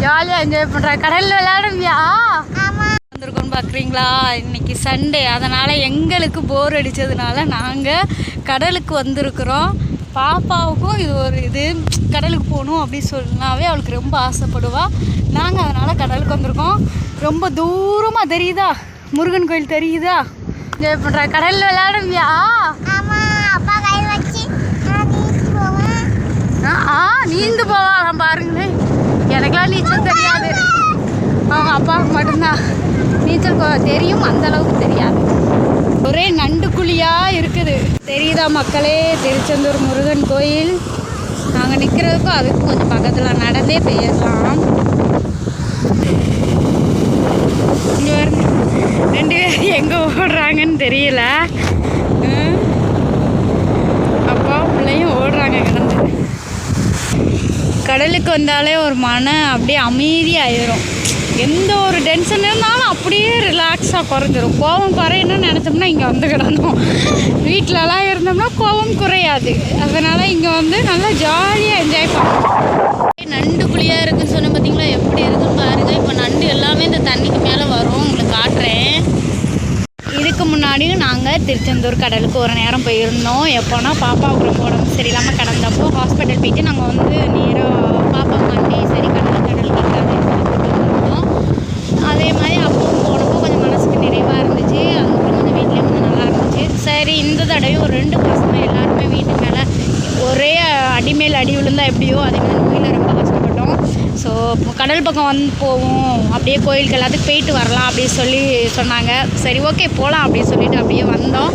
ஜாலியாக என்ஜாய் பண்ணுறேன் கடலில் விளையாடுவியா? வந்திருக்கோம் பார்க்குறீங்களா இன்னைக்கு சண்டே அதனால் எங்களுக்கு போர் அடித்ததுனால நாங்கள் கடலுக்கு வந்திருக்கிறோம். பாப்பாவுக்கும் இது ஒரு இது கடலுக்கு போகணும் அப்படின்னு சொன்னாவே அவளுக்கு ரொம்ப ஆசைப்படுவா. நாங்கள் அதனால் கடலுக்கு வந்திருக்கோம். ரொம்ப தூரமாக தெரியுதா? முருகன் கோயில் தெரியுதா? என்ஜாய் பண்ணுறேன் கடலில் விளையாடுவியா? போவேன். ஆ, நீந்து போவாளாம் பாருங்களேன் எனக்கெல்லாம் நீச்சல் தெரியாது. அவங்க அப்பாவுக்கு மட்டும்தான். நீச்சல் தெரியும் அந்த அளவுக்கு தெரியாது. ஒரே நண்டு குழியாக இருக்குது. தெரியுதா மக்களே? திருச்செந்தூர் முருகன் கோயில். நாங்கள் நிற்கிறதுக்கும் அதுக்கும் கொஞ்சம் பக்கத்தில் நடந்தே போயிடலாம் இங்கே ரெண்டு பேரும் எங்கே ஓடுறாங்கன்னு தெரியல. அப்பாவும் அப்பா பிள்ளையும் ஓடுறாங்க கிடந்து. கடலுக்கு வந்தாலே ஒரு மன அப்படியே அமைதியாயிரும். எந்த ஒரு டென்ஷன் இருந்தாலும் அப்படியே ரிலாக்ஸாக குறைஞ்சிரும். கோபம் குறையணும்னு நினச்சோம்னா இங்கே வந்து கிடந்தோம். வீட்டிலலாம் இருந்தோம்னா கோபம் குறையாது. அதனால் இங்கே வந்து நல்லா ஜாலியாக என்ஜாய் பண்ணலாம் நண்டு குழியாக இருக்குன்னு சொன்ன பார்த்தீங்களா எப்படி இருக்குன்னு பாருங்கள் இப்போ நண்டு எல்லாமே இந்த தண்ணிக்கு மேலே வரும். உங்களுக்கு காட்டுறேன். இதுக்கு முன்னாடியும் நாங்கள் திருச்செந்தூர் கடலுக்கு ஒரு நேரம் போயிருந்தோம். எப்போனா பாப்பாவுக்கு ரொம்ப உடம்பு சரியில்லாமல் கிடந்தப்போ ஹாஸ்பிட்டல் போயிட்டு நாங்கள் வந்து நேராக பாப்பா வண்டி சரி கடல் கடலுக்கு இருக்காதுன்னு சொல்லி கூட்டிட்டு வந்தோம் அதே மாதிரி அப்பவும் போனப்போ கொஞ்சம் மனசுக்கு நிறைவாக இருந்துச்சு அதுக்கப்புறம் கொஞ்சம் வீட்லேயும் கொஞ்சம் நல்லா இருந்துச்சு சரி இந்த தடவையும் ஒரு ரெண்டு பசங்க எல்லாருமே வீட்டு மேலே ஒரே அடிமேல் அடி விழுந்தா எப்படியோ அதே மாதிரி நோயில் ரொம்ப கஷ்டப்பட்டோம். ஸோ கடல் பக்கம் வந்து போவோம். அப்படியே கோயிலுக்கு எல்லாத்துக்கும் போயிட்டு வரலாம் அப்படின்னு சொல்லி சொன்னாங்க. சரி ஓகே போகலாம் அப்படின்னு சொல்லிட்டு அப்படியே வந்தோம்.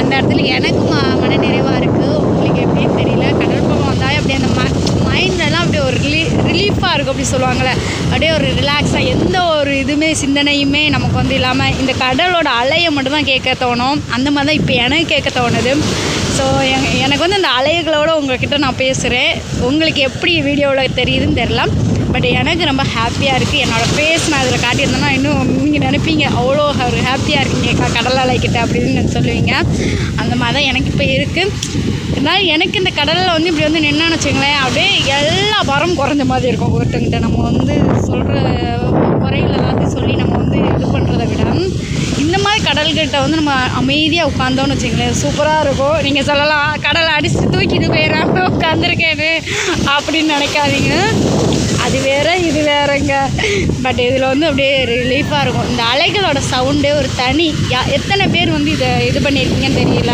அந்த இடத்துல எனக்கு ம மன நிறைவாக இருக்குது உங்களுக்கு எப்படின்னு தெரியல கடல் பக்கம் வந்தால் அப்படியே அந்த ம மைண்ட்லலாம் அப்படியே ஒரு ரிலீ அப்படி சொல்லுவாங்கள்ல அப்படியே ஒரு ரிலாக்ஸாக எந்த ஒரு இதுவுமே சிந்தனையுமே நமக்கு வந்து இல்லாமல் இந்த கடலோட அலையை மட்டும் தான் கேட்க தோணும். அந்த மாதிரி தான் இப்போ எனக்கு கேட்க தோணுது. ஸோ எனக்கு வந்து அந்த அலைகளோடு உங்கள்கிட்ட நான் பேசுகிறேன் உங்களுக்கு எப்படி வீடியோவில் தெரியுதுன்னு தெரில பட் எனக்கு ரொம்ப ஹாப்பியாக இருக்குது என்னோடய ஃபேஸ் நான் அதில் காட்டியிருந்தேன்னா இன்னும் நீங்கள் நினைப்பீங்க அவ்வளோ ஒரு ஹாப்பியாக இருக்குங்க கடல் அலைக்கிட்ட அப்படின்னு சொல்லுவீங்க. அந்த மாதிரி தான் எனக்கு இப்போ இருக்குது இருந்தாலும் எனக்கு இந்த கடலில் வந்து இப்படி வந்து நின்னு வச்சுங்களேன் அப்படியே எல்லா பாரம் குறைஞ்ச மாதிரி இருக்கும். ஒருத்தங்கிட்ட நம்ம வந்து சொல்கிற குறைகள் எல்லாத்தையும் சொல்லி நம்ம வந்து இது பண்ணுறதை விட இந்த மாதிரி கடல்கிட்ட வந்து நம்ம அமைதியாக உட்காந்தோம்னு வச்சுங்களேன் சூப்பராக இருக்கும். நீங்கள் சொல்லலாம் கடலை அடித்து தூக்கிட்டு போயிடறாங்க உட்காந்துருக்கேன்னு அப்படின்னு நினைக்காதீங்க. அது வேற இது வேறங்க. பட் இதில் வந்து அப்படியே ரிலீஃபாக இருக்கும். இந்த அலைகளோட சவுண்டே ஒரு தனி யா எத்தனை பேர் வந்து இதை இது பண்ணியிருக்கீங்கன்னு தெரியல.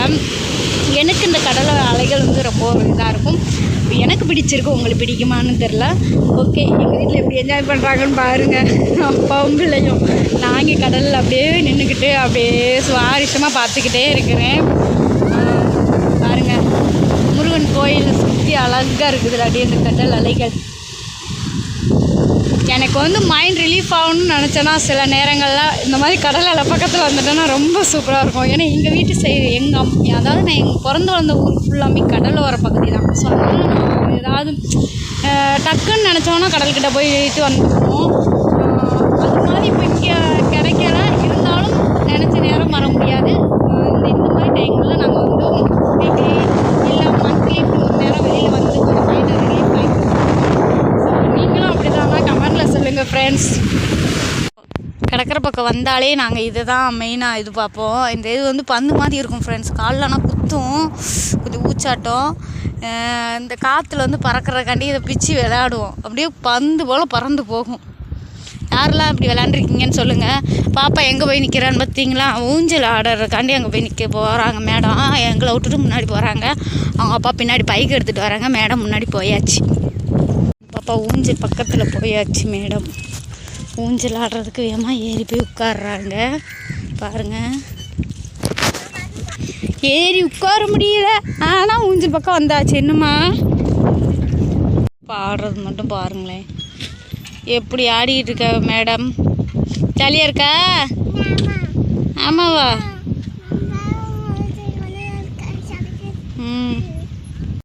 எனக்கு இந்த கடலை அலைகள் வந்து ரொம்ப இதாக இருக்கும். எனக்கு பிடிச்சிருக்கு உங்களுக்கு பிடிக்குமான்னு தெரில ஓகே எங்கள் வீட்டில் எப்படி என்ஜாய் பண்ணுறாங்கன்னு பாருங்கள் அப்பாவும் பிள்ளையும். நான் இங்கே கடலில் அப்படியே நின்றுக்கிட்டு அப்படியே சுவாரஸ்யமாக பார்த்துக்கிட்டே இருக்கிறேன். பாருங்கள் முருகன் கோயில் சுற்றி அழகாக இருக்குது அப்படியே இந்த கடல் அலைகள். எனக்கு வந்து மைண்ட் ரிலீஃப் ஆகணும்னு நினச்சேன்னா சில நேரங்களில் இந்த மாதிரி கடல் அலை பக்கத்தில் வந்துட்டேன்னா ரொம்ப சூப்பராக இருக்கும். ஏன்னா எங்கள் வீட்டு சைடு எங்கள் அம் அதாவது நான் எங்கள் பிறந்து வளர்ந்த ஊர் ஃபுல்லாமே கடல் வர பகுதி தான். ஸோ அதனால் நான் ஏதாவது டக்குன்னு நினச்சோன்னா கடல்கிட்ட போயிட்டு வந்துடுவோம் அஹ், அது மாதிரி இப்போ இங்கே கிடைக்கல. இருந்தாலும் நினச்ச நேரம் வர முடியாது. இந்த மாதிரி டைமில் நாங்கள் வந்து வீக்லி இல்லை மந்த்லி இப்படி ஒரு நேரம் வெளியில் வந்து கொஞ்சம் மைண்டை ரிலீஃப் ஆகிட்டு ஸோ நீங்களும் அப்படி தான் கமெண்டில் சொல்லுங்கள் ஃப்ரெண்ட்ஸ் கடற்கரை பக்கம் வந்தாலே நாங்கள் இதை தான் மெயினாக இது பார்ப்போம். இந்த இது வந்து பந்து மாதிரி இருக்கும் ஃப்ரெண்ட்ஸ் கால்லனா குத்தும். கொஞ்சம் ஊச்சாட்டம். இந்த காற்றுல வந்து பறக்கிறக்காண்டி இதை பிச்சு விளையாடுவோம். அப்படியே பந்து போல் பறந்து போகும். யாரெல்லாம் இப்படி விளாண்டுருக்கீங்கன்னு சொல்லுங்கள் பாப்பா எங்கே போய் நிற்கிறான்னு பார்த்தீங்களா ஊஞ்சல் ஆடுறதுக்காண்டி அங்கே போய் நிற்க போகிறாங்க மேடம் எங்களை விட்டுட்டு முன்னாடி போகிறாங்க அவங்க அப்பா பின்னாடி பைக் எடுத்துகிட்டு வராங்க. மேடம் முன்னாடி போயாச்சு. பாப்பா ஊஞ்சல் பக்கத்தில் போயாச்சு மேடம். ஊஞ்சல் ஆடுறதுக்கு வேகமாக ஏறி போய் உட்காடுறாங்க பாருங்க ஏறி உட்கார முடியல ஆனால் ஊஞ்சல் பக்கம் வந்தாச்சு என்னம்மா இப்போ ஆடுறது மட்டும் பாருங்களேன் எப்படி ஆடிக்கிட்டு இருக்க மேடம் ஜாலியாக இருக்கா ஆமாவா ம்